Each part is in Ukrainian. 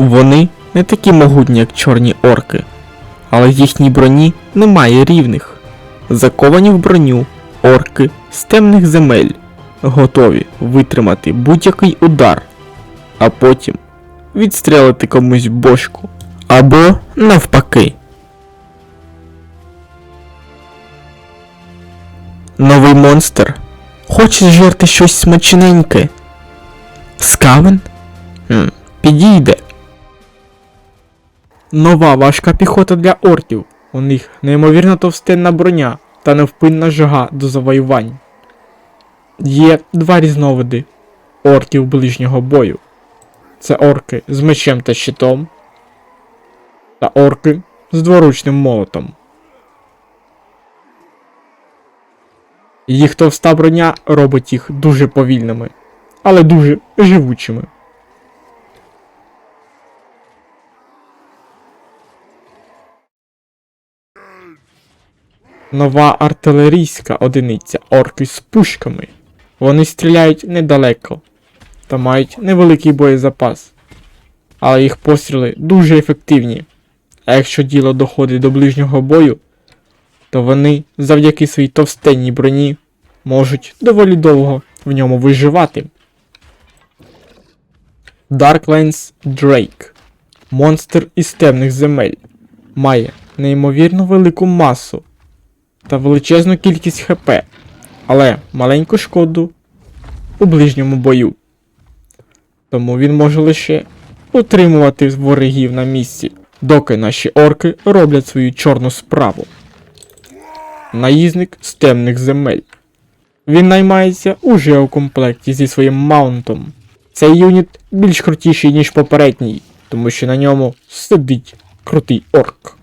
Вони не такі могутні, як чорні орки, але в їхній броні немає рівних. Заковані в броню орки з темних земель, готові витримати будь-який удар, а потім відстрелити комусь бошку або навпаки. Новий монстр. Хочеш жерти щось смачненьке? Скавен? Підійде. Нова важка піхота для орків. У них неймовірно товстенна броня та невпинна жага до завоювань. Є два різновиди орків ближнього бою. Це орки з мечем та щитом. Та орки з дворучним молотом. Їх товста броня робить їх дуже повільними, але дуже живучими. Нова артилерійська одиниця орки з пушками. Вони стріляють недалеко та мають невеликий боєзапас. Але їх постріли дуже ефективні. А якщо діло доходить до ближнього бою, то вони завдяки своїй товстенній броні можуть доволі довго в ньому виживати. Darklands Drake Монстр із темних земель. Має неймовірно велику масу та величезну кількість ХП, але маленьку шкоду у ближньому бою. Тому він може лише утримувати ворогів на місці, доки наші орки роблять свою чорну справу. Наїзник з темних земель. Він наймається уже у комплекті зі своїм маунтом. Цей юніт більш крутіший, ніж попередній, тому що на ньому сидить крутий орк.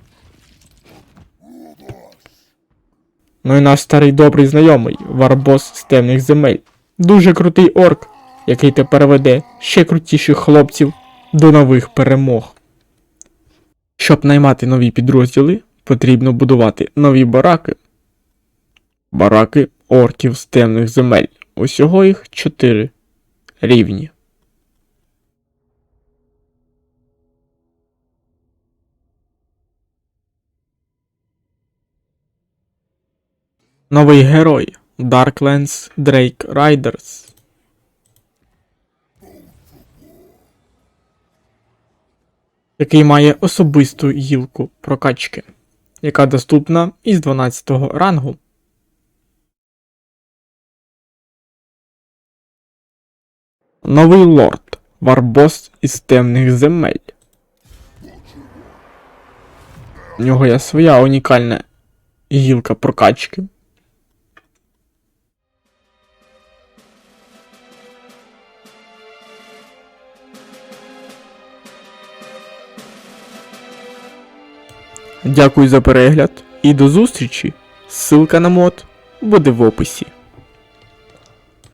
Ну і наш старий добрий знайомий, Варбос з темних земель. Дуже крутий орк, який тепер веде ще крутіших хлопців до нових перемог. Щоб наймати нові підрозділи, потрібно будувати нові бараки. Бараки орків з темних земель. Усього їх 4 рівні. Новий герой Darklands Drake Riders. Який має особисту гілку прокачки, яка доступна із 12 рангу. Новий лорд Варбос із темних земель. У нього є своя унікальна гілка прокачки. Дякую за перегляд і до зустрічі. Ссылка на мод буде в описі.